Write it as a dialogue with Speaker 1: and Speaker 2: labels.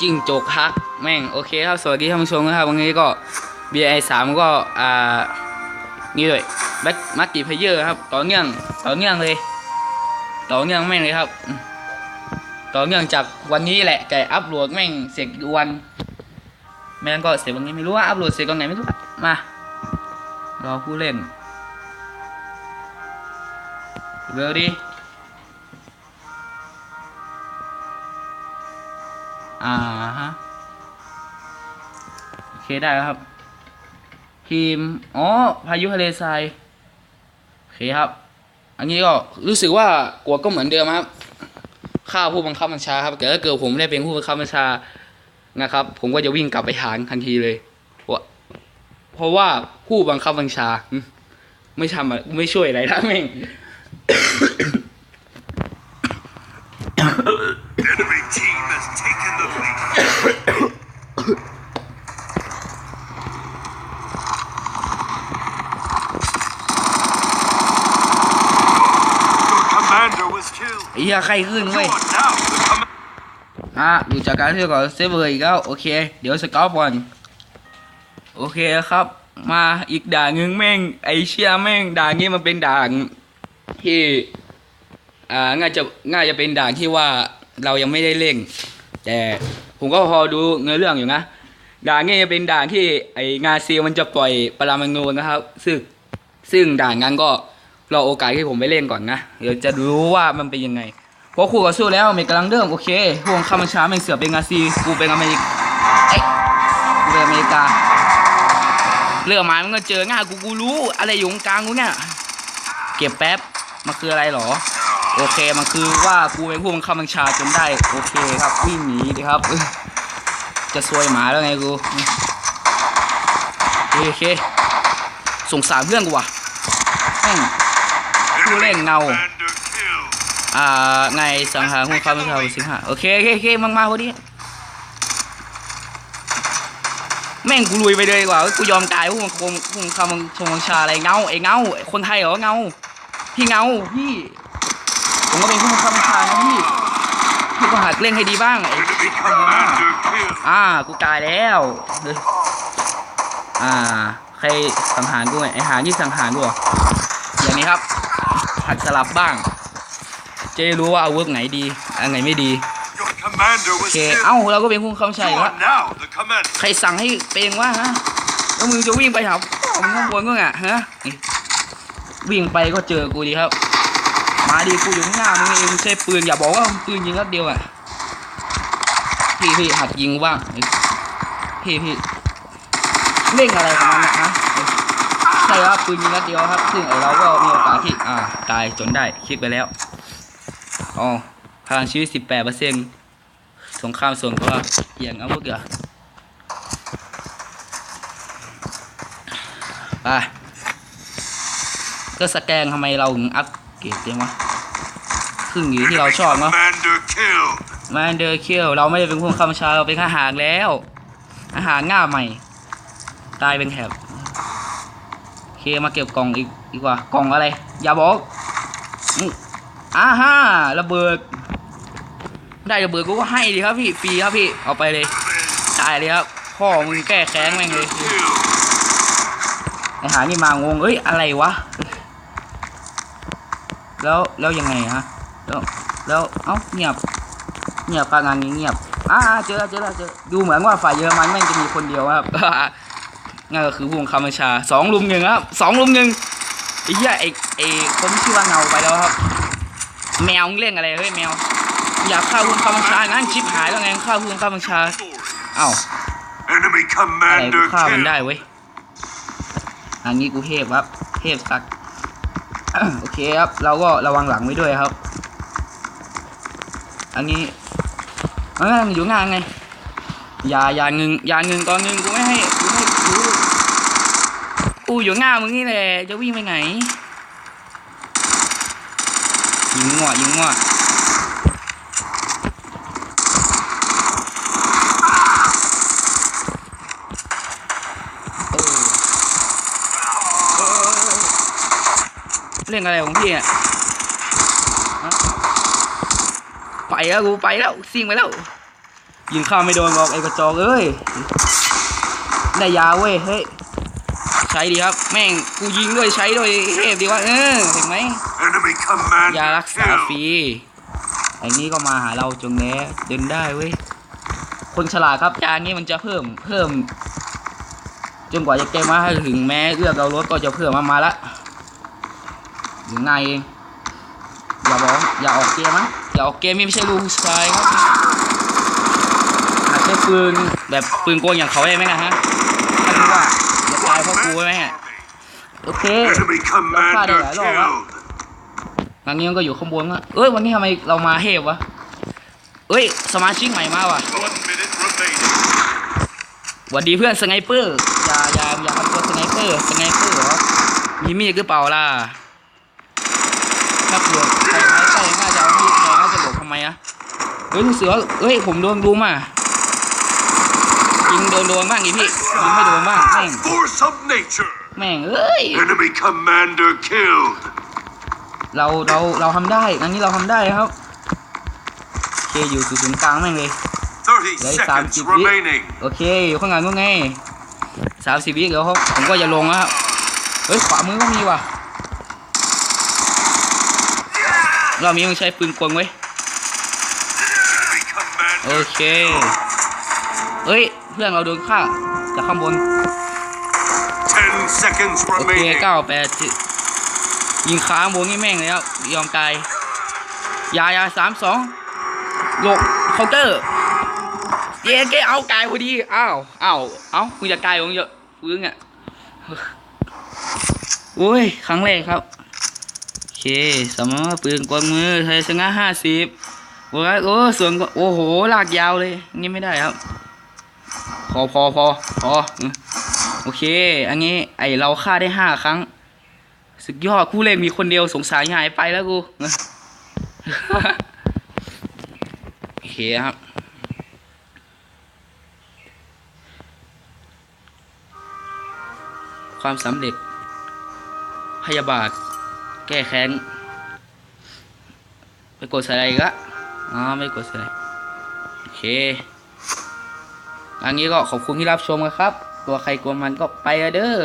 Speaker 1: จิ้งจกฮักแม่งโอเคครับ สวัสดีท่านผู้ชมนะครับ วันนี้ก็ BI สามก็อ่านี่เลยแบ็คมาร์กิเพเยอร์ครับ ต่อเนื่องต่อเนื่องเลย ต่อเนื่องแม่งเลยครับ ต่อเนื่องจากวันนี้แหละแต่อัพโหลดแม่งเสร็จวันแม่งก็เสร็จวันนี้ไม่รู้ว่าอัพโหลดเสร็จตอนไหนไม่รู้มารอผู้เล่นเร็วดิ อ่าฮะ โอเคได้แล้วครับ ทีม อ๋อ พายุทะเลทราย โอเคครับ อันนี้ก็รู้สึกว่ากลัวก็เหมือนเดิมครับ ข้าผู้บังคับบัญชาครับแต่ถ้าเกิดผมได้เป็นผู้บังคับบัญชา นะครับ ผมก็จะวิ่งกลับไปหารทันทีเลยเพราะว่าผู้บังคับบัญชา ไม่ทำไม่ช่วยอะไรนะแม่ง
Speaker 2: Enemy team has taken the lead. Your commander was killed.
Speaker 1: ไอ้เหี้ยใครขึ้น
Speaker 2: You
Speaker 1: เว้ย
Speaker 2: are now the commander.
Speaker 1: อะดูจากการที่ก่อนเซฟเวอร์อีกแล้วโอเค เดี๋ยวสกอปก่อน โอเคครับ มาอีกด่านหนึงแม่ง ไอเชี่ยแม่งด่านนี้มันเป็นด่านที่ อ่า ง่ายจะง่ายจะเป็นด่านที่ว่า เรายังไม่ได้เล่นแต่ผมก็พอดูเนื้อเรื่องอยู่นะด่านนี้จะเป็นด่านที่ไองาซีมันจะปล่อยปรามาณูนะครับ ซึ่งซึ่งด่านนั้นก็รอโอกาสที่ผมไปเล่นก่อนนะเดี๋ยวจะรู้ว่ามันเป็นยังไงเพราะคู่ก็สู้แล้วเมริกาลังเดิมโอเคพวกข้ามันช้ามันเสือเป็นงาซีกูเป็นอเมริกเอ้กูเป็นอเมริกาเรื่องหมายมันก็เจอง่ายกูกูรู้ อะไรอยู่ตรงกลางกูเนี่ย เก็บแป๊บมันคืออะไรหรอ โอเคมันคือว่ากูเป็นผู้บังคับบัญชาจนได้ โอเคครับวิ่งหนีดิครับ จะซวยหมาแล้วไงกูโอเคสงสารเพื่อนกูว่ะแม่ง Who let
Speaker 2: Enemy
Speaker 1: now?
Speaker 2: commander killed.
Speaker 1: อ่าไงสังหารผู้บังคับบัญชาสิงหาโอเคโอเคโอเคมากมาพอดีแม่งกูลุยไปเลยดีกว่ากูยอมตายผู้บังคับผู้บังคับบัญชาอะไรเงาไอ้เงาคนไทยเหรอเงาพี่เงาพี่ ผมก็เป็นผู้บังคับบัญชานะพี่พี่ก็หัดเล่นให้ดีบ้างไอ้
Speaker 2: Enemy commander killed.
Speaker 1: อ่ากูตายแล้วเฮ้ยอ่า ใครสังหารกูไงไอ้หานี่สังหารกูเหรออย่างนี้ครับ หัดสลับบ้าง จะได้รู้ว่าอาวุธไหนดีอันไหนไม่ดี
Speaker 2: Your commander
Speaker 1: โอ
Speaker 2: was
Speaker 1: เค
Speaker 2: killed.
Speaker 1: เอ้าเราก็เป็นผู้คำ
Speaker 2: You
Speaker 1: ชัยแล้ว
Speaker 2: are now the commander.
Speaker 1: ใครสั่งให้เป็นว่าฮะแล้วมึงจะวิ่งไปหาพ่อมึงข้างบนก็ไงฮะนี่วิ่งไปก็เจอกูดีครับ มาดีกูอยู่ข้างหน้ามึงเองใช้ปืนอย่าบอกว่ามึงปืนยิงนัดเดียวอะพี่พี่หัดยิงบ้างพี่พี่เล่งอะไรของมันนะฮะใช่ครับปืนยิงนัดเดียวครับ ซึ่งไอเราก็มีโอกาสที่อ่าตายจนได้คิดไปแล้วอ๋อพลังชีวิตสิบแปดเปอร์เซ็นต์สงครามส่วนตัวอย่างอาวุธเหรอไปก็สแกนทำไมเราอัพ เกรดจังวะครึ่งอยู่ที่เราชอบเนาะ
Speaker 2: Commander killed.
Speaker 1: มาเดอร์เคียวเราไม่ได้เป็นผู้บังคับบัญชาเราเป็นทหารแล้ว อาหารง่าใหม่ ตายเป็นแถบโอเคมาเก็บกล่องอีกดีกว่ากล่องอะไร อย่าบอกอืมอ่าฮ่าระเบิด ได้ระเบิดกูก็ให้ดีครับพี่ฟรีครับพี่เอาไปเลย ตายเลยครับพ่อมึงแก้แค้นแม่งเลย
Speaker 2: Killed.
Speaker 1: ไอหานี่มางงเอ้ยอะไรวะ แล้วแล้วยังไงฮะแล้วแล้วเอ้าเงียบเงียบการงานนี้เงียบอ่าเจอแล้วเจอแล้วเจอดูเหมือนว่าฝ่ายเยอรมันแม่งจะมีคนเดียวครับนั่นก็คือผู้บังคับบัญชาสองลุมหนึ่งครับสองลุมหนึ่งไอ้เหี้ยไอ้ไอ้คนที่ชื่อว่าเงาไปแล้วครับ แมวมึงเล่นอะไรเฮ้ยแมว อยากฆ่าผู้บังคับบัญชางั้นชิปหายแล้วไงฆ่าผู้บังคับบัญชาเอ้า
Speaker 2: Enemy
Speaker 1: อะไรกู
Speaker 2: commander
Speaker 1: ฆ่ามัน
Speaker 2: killed.
Speaker 1: ได้เว้ยอันนี้กูเทพครับ เทพสัก โอเคครับ เราก็ระวังหลังไว้ด้วยครับ อันนี้มันก็อยู่ง่ายไงอย่าอย่าเงินอย่าเงินตอนเงินกูไม่ให้กูไม่ให้กูกูอยู่ง่ามึงนี่แหละจะวิ่งไปไหนยิงงัวยิงงัวเออเรื่องอะไรของพี่อะฮะไปแล้วกูไปแล้วซิ่งไปแล้วยิงข้าวไม่โดนบอกไอ้กระจอกเอ้ยได้ยาเว้ยเฮ้ยใช้ดีครับ แม่งกูยิงด้วยใช้ด้วยเทพดีวะเออเห็นไหม
Speaker 2: Enemy commander
Speaker 1: ยารักษาฟ
Speaker 2: killed.
Speaker 1: รีอย่างนี้ก็มาหาเราจงแน้เดินได้เว้ยคนฉลาดครับยานี้มันจะเพิ่มเพิ่ม จนกว่าจะเกมมาให้ถึงแม้เลือกเรารถก็จะเพิ่มมามาละ ถึงนายเองอย่าบอกอย่าออกเกมนะอย่าออกเกมนี่ไม่ใช่ลูกผู้ชายครับหากใช้ปืนแบบปืนโกงอย่างเขาได้ไหมนะฮะถ้ารู้ว่าจะตายเพราะกูไหมฮะโอเค
Speaker 2: Enemy commander
Speaker 1: Look, look.
Speaker 2: killed.
Speaker 1: งานนี้มันก็อยู่ข้างบนอะเอ้ยวันนี้ทำไมเรามาเทพวะเอ้ยสมาชิกใหม่มาว่ะ
Speaker 2: One minute remaining.
Speaker 1: หวัดดีเพื่อนสไนเปอร์อย่าอย่าอย่าทำตัวสไนเปอร์สไนเปอร์เหรอมีมีดหรือเปล่าล่ะ ถ้าเผื่อใครไม่ใช่น่าจะเอามีดแทงน่าจะหลบทำไมอะเฮ้ยเสือเอ้ยผมโดนดูมายิงโดนโดนบ้างอีพี่ยิงไม่โดนบ้างแม่ง
Speaker 2: Force of nature.
Speaker 1: แม่งเอ้ย
Speaker 2: Enemy commander killed.
Speaker 1: เราเราเราทำได้ อันนี้เราทำได้ครับโอเคอยู่ศูนย์กลางแม่งเลย
Speaker 2: 30
Speaker 1: Lấy
Speaker 2: seconds
Speaker 1: xăm chip
Speaker 2: remaining.
Speaker 1: โอเคอยู่ข้างหลังก็ไงสามสิบวิเดี๋ยวครับผมก็จะลงแล้วครับเฮ้ยขวามือก็มีว่ะ รอบนี้มึงใช้ปืนกลเว้ย
Speaker 2: Enemy
Speaker 1: โอ
Speaker 2: commander
Speaker 1: เคเฮ้ย เพื่อนเราโดนฆ่าจากข้างบน
Speaker 2: 10 seconds
Speaker 1: โอเค
Speaker 2: remaining.
Speaker 1: เก้าแปดสิยิงค้างบนนี่แม่งเลยครับยอมตายยายาสามสองโลกเคาน์เตอร์เย้เกเอากายพอดี อ้าว อ้าว เอ้ามึงจะกายมึงจะฟื้นอะโอ้ย ครั้งแรกครับโอเค สมมติปืนกลมือไทยชนะห้าสิบโอ้ยโอ้ส่วนโอ้โหลากยาวเลยงี้ไม่ได้ครับ พอพอพอพอโอเค อันนี้ไอเราฆ่าได้ห้าครั้ง สุดยอดคู่เล่นมีคนเดียวสงสารหายไปแล้วกูโอเคครับความสำเร็จพยาบาท แก้แค้นไปกดใส่อะไรอีกละอ๋อไม่กดใส่อะไรโอเคอันนี้ก็ขอบคุณที่รับชมนะครับ ตัวใครกลัวมันก็ไปเด้อ